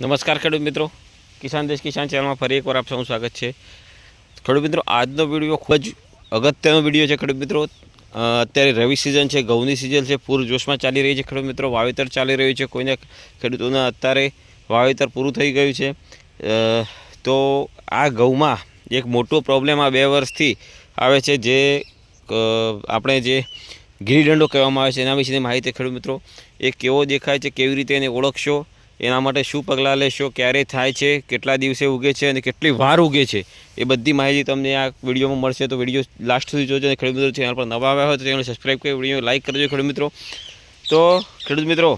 નમસ્કાર ખેડૂત મિત્રો. કિસાન દેશ કિસાન ચેનલમાં ફરી એકવાર આપ સૌનું સ્વાગત છે. ખેડૂત મિત્રો, આજનો વીડિયો ખૂબ જ અગત્યનો વીડિયો છે ખેડૂત મિત્રો. અત્યારે રવિ સિઝન છે, ઘઉંની સિઝન છે પૂરજોશમાં ચાલી રહી છે ખેડૂત મિત્રો. વાવેતર ચાલી રહ્યું છે. કોઈને ખેડૂતોના અત્યારે વાવેતર પૂરું થઈ ગયું છે. તો આ ઘઉંમાં એક મોટો પ્રોબ્લેમ આ બે વર્ષથી આવે છે જે આપણે જે ગિરીદંડો કહેવામાં આવે છે. એના વિશેની માહિતી ખેડૂત મિત્રો, એ કેવો દેખાય છે, કેવી રીતે એને ઓળખશો? એના માટે શું પગલાં લેશો, ક્યારે થાય છે, કેટલા દિવસે ઉગે છે અને કેટલી વાર ઉગે છે, એ બધી માહિતી તમને આ વિડીયોમાં મળશે. તો વીડિયો લાસ્ટ સુધી જોજો અને ખેડૂત મિત્રો ચેનલ પર નવા આવ્યા હોય તો ચેનલ સબસ્ક્રાઈબ કરી વીડિયો લાઈક કરજો ખેડૂત મિત્રો. તો ખેડૂત મિત્રો,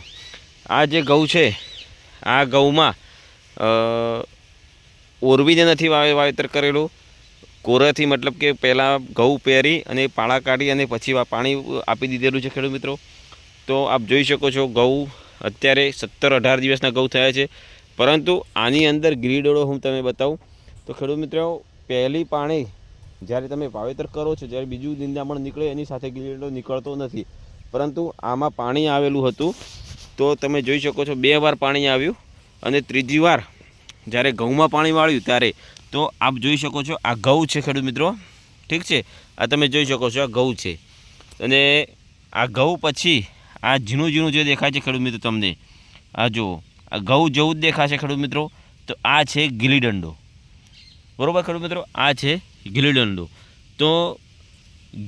આ જે ઘઉં છે, આ ઘઉંમાં ઓરવીને નથી વાવે, વાવેતર કરેલું. કોરાથી મતલબ કે પહેલાં ઘઉં પહેરી અને પાળા કાઢી અને પછી પાણી આપી દીધેલું છે ખેડૂત મિત્રો. તો આપ જોઈ શકો છો ઘઉં અત્યારે સત્તર અઢાર દિવસના ઘઉં થયા છે. પરંતુ આની અંદર ગ્રીડોળો હું તમે બતાવું. તો ખેડૂત મિત્રો, પહેલી પાણી જ્યારે તમે વાવેતર કરો છો, જ્યારે બીજું નિંદામણ નીકળે, એની સાથે ગ્રીડો નીકળતો નથી. પરંતુ આમાં પાણી આવેલું હતું. તો તમે જોઈ શકો છો, બે વાર પાણી આવ્યું અને ત્રીજી વાર જ્યારે ઘઉંમાં પાણી વાળ્યું ત્યારે, તો આપ જોઈ શકો છો, આ ઘઉં છે ખેડૂત મિત્રો. ઠીક છે? આ તમે જોઈ શકો છો, આ ઘઉં છે. અને આ ઘઉં પછી આ ઝીણું ઝીણું જે દેખાય છે ખેડૂત મિત્રો તમને, આ જુઓ, આ ઘઉં જેવું જ દેખાશે ખેડૂત મિત્રો, તો આ છે ગીલીદંડો બરાબર ખેડૂત મિત્રો, આ છે ગીલીદંડો તો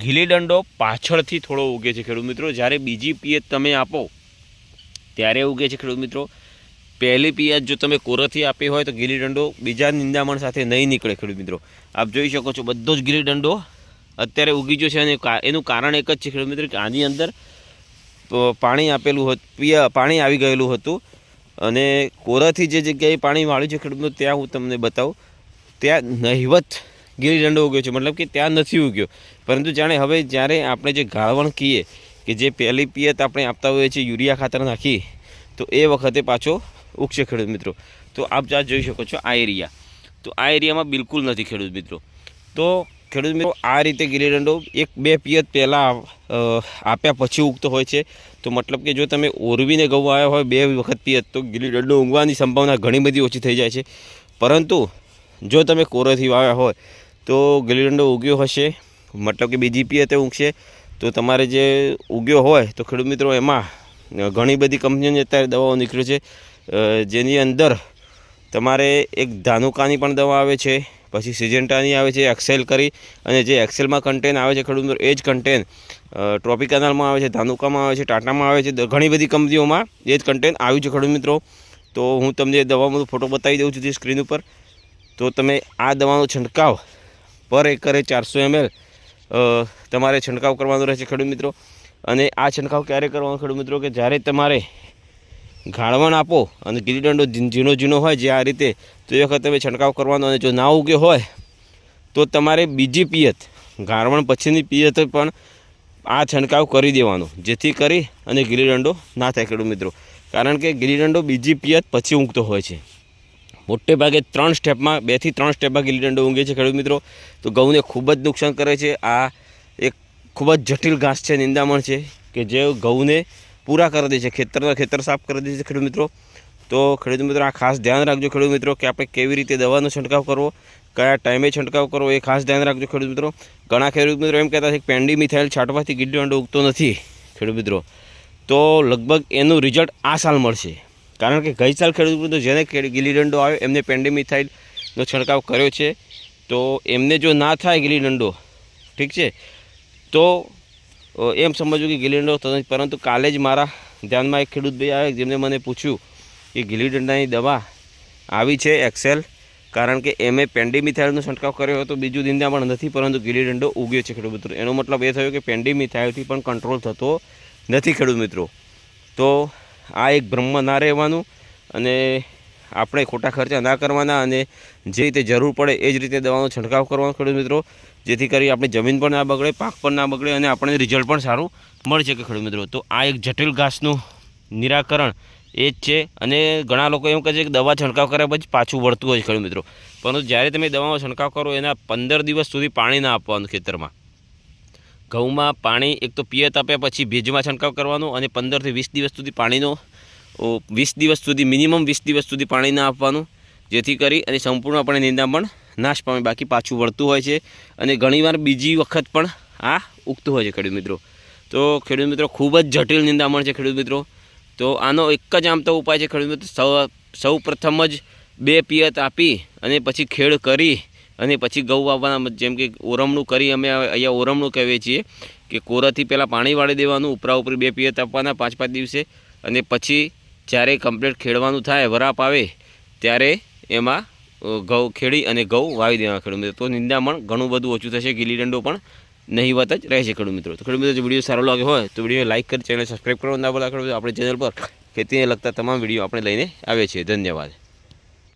ગીલીદંડો પાછળથી થોડો ઉગે છે ખેડૂત મિત્રો, જ્યારે બીજી પિયત તમે આપો, ત્યારે ઉગે છે ખેડૂત મિત્રો. પહેલી પિયાજ જો તમે કોરથી આપી હોય તો ગીલી દંડો બીજા નિંદામણ સાથે નહીં નીકળે ખેડૂત મિત્રો. આપ જોઈ શકો છો બધો જ ગીલી દંડો અત્યારે ઉગી ગયો છે અને એનું કારણ એક જ છે ખેડૂત મિત્રો કે આની અંદર પાણી આપેલું હતું, પિયા, પાણી આવી ગયેલું હતું. અને કોરાથી જે જગ્યાએ પાણી વાળ્યું છે ખેડૂતનું, ત્યાં હું તમને બતાવું. ત્યાં નહિવત ગીરીદંડો ઉગ્યો છે. મતલબ કે ત્યાં નથી ઉગ્યો. પરંતુ જાણે હવે જ્યારે આપણે જે ગાળવણ કહીએ કે જે પહેલી પિયત આપણે આપતા હોઈએ છીએ યુરિયા ખાતર નાખી, તો એ વખતે પાછો ઉગશે ખેડૂત મિત્રો. તો આપ જ્યાં જોઈ શકો છો આ એરિયા. તો આ એરિયામાં બિલકુલ નથી ખેડૂત મિત્રો. તો ખેડૂત મિત્રો આ રીતે ગિરીડંડો એક બે પિયત પહેલાં આપ્યા પછી ઉગતો હોય છે. તો મતલબ કે જો તમે ઓરવીને ઘઉં આવ્યા હોય બે વખત પિયત, તો ગિરીડંડો ઊંઘવાની સંભાવના ઘણી બધી ઓછી થઈ જાય છે. પરંતુ જો તમે કોરોથી વાવ્યા હોય, તો ગિરીડંડો ઉગ્યો હશે. મતલબ કે બીજી પિયતે ઊંઘશે તો તમારે જે ઉગ્યો હોય, તો ખેડૂત મિત્રો એમાં ઘણી બધી કંપનીઓની અત્યારે દવાઓ નીકળી છે. જેની અંદર તમારે એક ધાનુકાની પણ દવા આવે છે. પછી સિજેન્ટાની આવે છે, એક્સેલ કરી અને જે એક્સેલમાં કન્ટેન આવે છે ખેડૂત એ જ કન્ટેન ટ્રોપિકનાલમાં આવે છે, ધાનુકામાં આવે છે, ટાટામાં આવે છે ઘણી બધી કંપનીઓમાં એ જ કન્ટેન આવ્યું છે ખેડૂત મિત્રો. તો હું તમને દવાનો ફોટો બતાવી દઉં છું જે સ્ક્રીન ઉપર. તો તમે આ દવાનો છંટકાવ પર એકરે ચારસો એમએલ તમારે છંટકાવ કરવાનો રહેશે ખેડૂત મિત્રો. અને આ છંટકાવ ક્યારે કરવાનો ખેડૂત મિત્રો? કે જ્યારે તમારે ગાળવણ આપો અને ગીલીદંડો ઝીણો ઝીણો હોય જે આ રીતે તો એ વખતે તમે છંટકાવ કરવાનો અને જો ના ઉગ્યો હોય, તો તમારે બીજી પિયત ગાળવણ પછીની પિયત પણ આ છંટકાવ કરી દેવાનો, જેથી કરી અને ગીલીદંડો ના થાય ખેડૂત મિત્રો. કારણ કે ગીલીદંડો બીજી પિયત પછી ઊંઘતો હોય છે. મોટે ભાગે ત્રણ સ્ટેપમાં બેથી ત્રણ સ્ટેપમાં ગીલીદંડો ઊંઘે છે ખેડૂત મિત્રો. તો ઘઉંને ખૂબ જ નુકસાન કરે છે. આ એક ખૂબ જ જટિલ ઘાસ છે, નિંદામણ છે, કે જે ઘઉંને પૂરા કરી દે છે, ખેતરના ખેતર સાફ કરી દે છે ખેડૂત મિત્રો. તો ખેડૂત મિત્રો, આ ખાસ ધ્યાન રાખજો ખેડૂત મિત્રો કે આપણે કેવી રીતે દવાનો છંટકાવ કરવો, કયા ટાઈમે છંટકાવ કરવો, એ ખાસ ધ્યાન રાખજો ખેડૂત મિત્રો. ઘણા ખેડૂત મિત્રો એમ કહેતા છે કે પેન્ડી મિથાઇલ છાંટવાથી ગીલીદંડો ઉગતો નથી, ખેડૂત મિત્રો. તો લગભગ એનું રિઝલ્ટ આ સાલ મળશે. કારણ કે ગઈ સાલ ખેડૂત મિત્રો જેને કે- ગીલીદંડો આવ્યો, એમને પેન્ડેમિથાઇલનો છંટકાવ કર્યો છે. તો એમને જો ના થાય ગીલીદંડો ઠીક છે? તો એમ સમજવું કે ગીલીદંડો થતો નથી. પરંતુ કાલે જ મારા ધ્યાનમાં એક ખેડૂત ભાઈ આવ્યા જેમને મને પૂછ્યું કે ગીલીદંડાની દવા આવી છે એક્સેલ? કારણ કે એમે પેન્ડીમિથાઇલનો છંટકાવ કર્યો હતો. બીજું નિંદામણ નથી, પરંતુ ગીલીદંડો ઉગ્યો છે ખેડૂત મિત્રો. એનો મતલબ એ થયો કે પેન્ડીમિથાઇલથી પણ કંટ્રોલ થતો નથી ખેડૂત મિત્રો. તો આ એક બ્રહ્મ ના રહેવાનું અને આપણે ખોટા ખર્ચા ના કરવાના અને જે રીતે જરૂર પડે એ જ રીતે દવાનો છંટકાવ કરવાનો ખેડૂત મિત્રો. જેથી કરી આપણી જમીન પણ ના બગડે, પાક પણ ના બગડે અને આપણને રિઝલ્ટ પણ સારું મળી શકે ખેડૂત મિત્રો. તો આ એક જટિલ ઘાસનું નિરાકરણ એ જ છે અને ઘણા લોકો એમ કહે છે કે દવા છંટકાવ કર્યા પછી પાછું વળતું હોય ખેડૂત મિત્રો. પરંતુ જ્યારે તમે દવામાં છંટકાવ કરો, એના પંદર દિવસ સુધી પાણી ના આપવાનું ખેતરમાં. ઘઉંમાં પાણી એક તો પિયત આપ્યા પછી ભેજમાં છંટકાવ કરવાનો અને પંદરથી વીસ દિવસ સુધી પાણીનો વીસ દિવસ સુધી, મિનિમમ વીસ દિવસ સુધી પાણી ના આપવાનું, જેથી કરી અને સંપૂર્ણપણે નિંદામણ નાશ પામે, બાકી પાછું વળતું હોય છે. અને ઘણીવાર બીજી વખત પણ આ ઉગતું હોય છે ખેડૂત મિત્રો. તો ખેડૂત મિત્રો, ખૂબ જ જટિલ નિંદામણ છે ખેડૂત મિત્રો. તો આનો એક જ આમ તો ઉપાય છે ખેડૂત મિત્રો, સૌ સૌ પ્રથમ જ બે પિયત આપી અને પછી ખેડ કરી અને પછી ઘઉં વાવવાના જેમ કે ઓરમણું કરી અમે અહીંયા ઓરમણું કહીએ છીએ કે કોરાથી પહેલાં પાણી વાળી દેવાનું, ઉપરા ઉપરી બે પિયત આપવાના પાંચ પાંચ દિવસે અને પછી જ્યારે કમ્પ્લીટ ખેડવાનું થાય, વરાપ આવે ત્યારે એમાં ઘઉં ખેડી અને ઘઉં વાવી દેવા ખેડૂત મિત્રો. તો નિંદામણ ઘણું બધું ઓછું થશે, ગીલી દંડો પણ નહીવત જ રહે છે ખેડૂત મિત્રો. તો ખેડૂત મિત્રો, જો વીડિયો સારો લાગે હોય, તો વીડિયો લાઇક કરી ચેનલ સબસ્ક્રાઈબ કરો ના બોલા ખેડૂત. આપણી ચેનલ પર ખેતીને લગતા તમામ વીડિયો આપણે લઈને આવીએ છીએ. ધન્યવાદ.